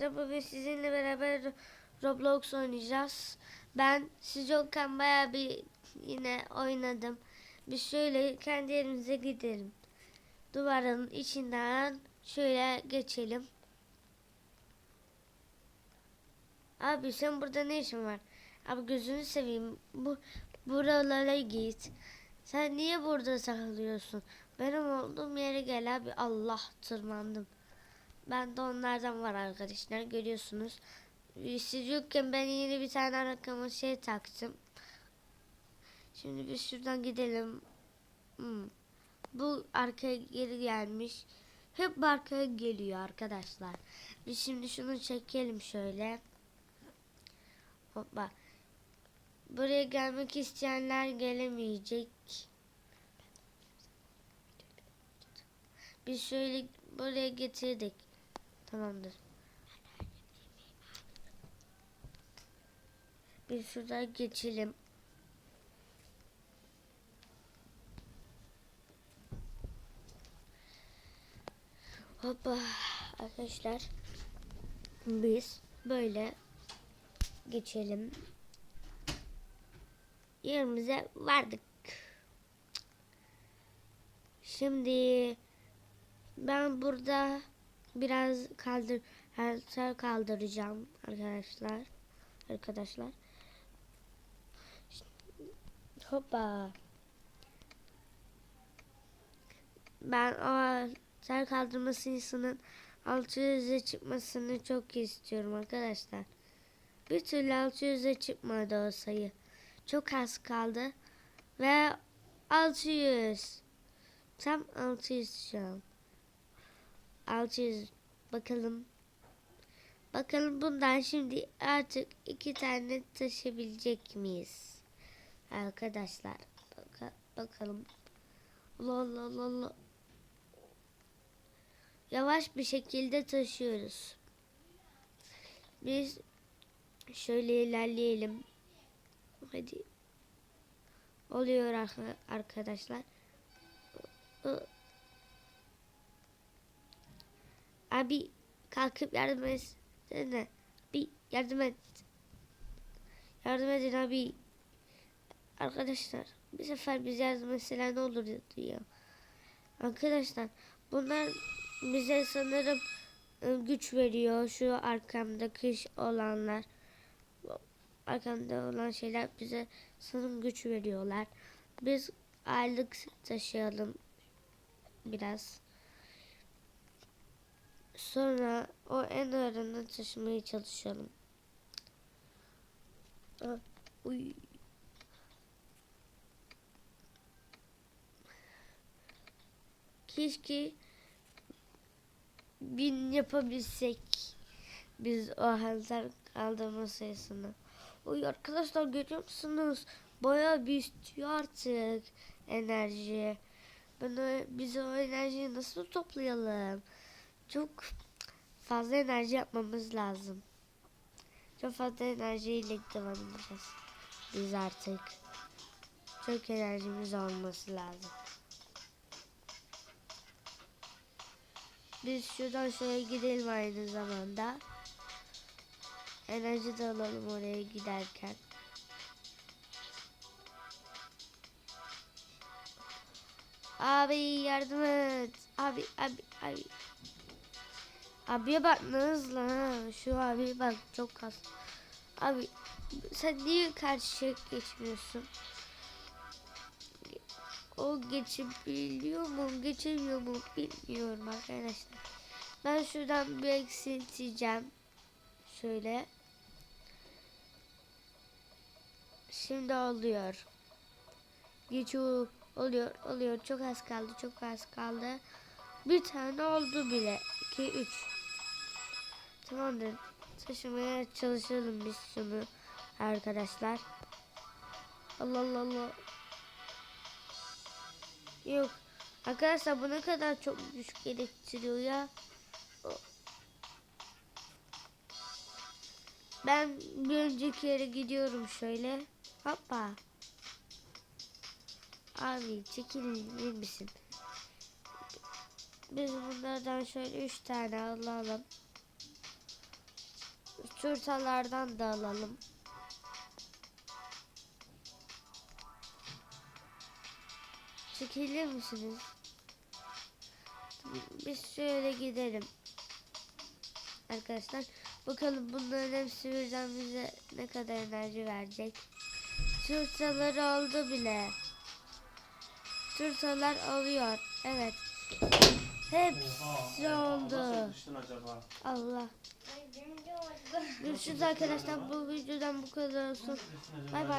arkadaşlar bugün sizinle beraber Roblox oynayacağız. Ben siz yokken baya bir yine oynadım. Biz şöyle kendi yerimize gidelim. Duvarın içinden şöyle geçelim. Abi sen burada ne işin var? Abi gözünü seveyim. Bu buralara git. Sen niye burada saklıyorsun? Benim olduğum yere gel abi. Allah tırmandım. Ben de onlardan var arkadaşlar görüyorsunuz. Ee, Siz yokken ben yeni bir tane arkama şey taktım. Şimdi biz şuradan gidelim. Hmm. Bu arkaya geri gelmiş. Hep arkaya geliyor arkadaşlar. Biz şimdi şunu çekelim şöyle. Hoppa. Buraya gelmek isteyenler gelemeyecek. Biz şöyle buraya getirdik. Tamamdır. Bir şuradan geçelim. Hoppa arkadaşlar. Biz böyle geçelim. Yerimize vardık. Şimdi ben burada biraz kaldır harita kaldıracağım arkadaşlar. Arkadaşlar. Hoppa. Ben o ser kaldırma sayısının 600'e çıkmasını çok istiyorum arkadaşlar. Bir türlü 600'e çıkmadı o sayı. Çok az kaldı. Ve 600. Tam 600 şu an. 600 bakalım. Bakalım bundan şimdi artık iki tane taşıyabilecek miyiz? Arkadaşlar baka- bakalım. Allah Allah Allah. Yavaş bir şekilde taşıyoruz. Biz şöyle ilerleyelim. Hadi. Oluyor arka- arkadaşlar. Abi kalkıp yardım etsene. Bir yardım et. Yardım edin abi. Arkadaşlar bir sefer biz yardım etseler ne olur diyor. Arkadaşlar bunlar bize sanırım ı, güç veriyor. Şu arkamdaki ş- olanlar. Arkamda olan şeyler bize sanırım güç veriyorlar. Biz aylık taşıyalım biraz. Sonra o en ağırını taşımaya çalışalım. Ah, uy. Keşke bin yapabilsek biz o halden kaldırma sayısını. Oy arkadaşlar görüyor musunuz? Bayağı bir istiyor artık enerji. Ben o, biz o enerjiyi nasıl toplayalım? Çok fazla enerji yapmamız lazım. Çok fazla enerjiyle edeceğiz. Biz artık. Çok enerjimiz olması lazım. Biz şuradan şöyle gidelim aynı zamanda. Enerji de alalım oraya giderken. Abi yardım et. Abi abi abi. Abiye bak ne hızlı ha. Şu abi bak çok az. Abi sen niye karşıya geçmiyorsun? O geçebiliyor mu geçemiyor mu bilmiyorum arkadaşlar. Ben şuradan bir eksilteceğim. Şöyle. Şimdi oluyor. Geçiyor. Oluyor. Oluyor. Çok az kaldı. Çok az kaldı. Bir tane oldu bile. 2 3. Tamamdır. Taşımaya çalışalım biz şunu arkadaşlar. Allah Allah Allah. Yok. Arkadaşlar bu ne kadar çok güç gerektiriyor ya. Ben bir önceki yere gidiyorum şöyle. Hoppa. Abi çekilir misin? Biz bunlardan şöyle üç tane alalım. Turtalardan da alalım. Çekilir misiniz? Biz şöyle gidelim. Arkadaşlar bakalım bunların hepsi birden bize ne kadar enerji verecek. Turtaları oldu bile. Turtalar oluyor. Evet. Hepsi oldu. Allah. Görüşürüz arkadaşlar. Bu videodan bu kadar olsun. Bay bay.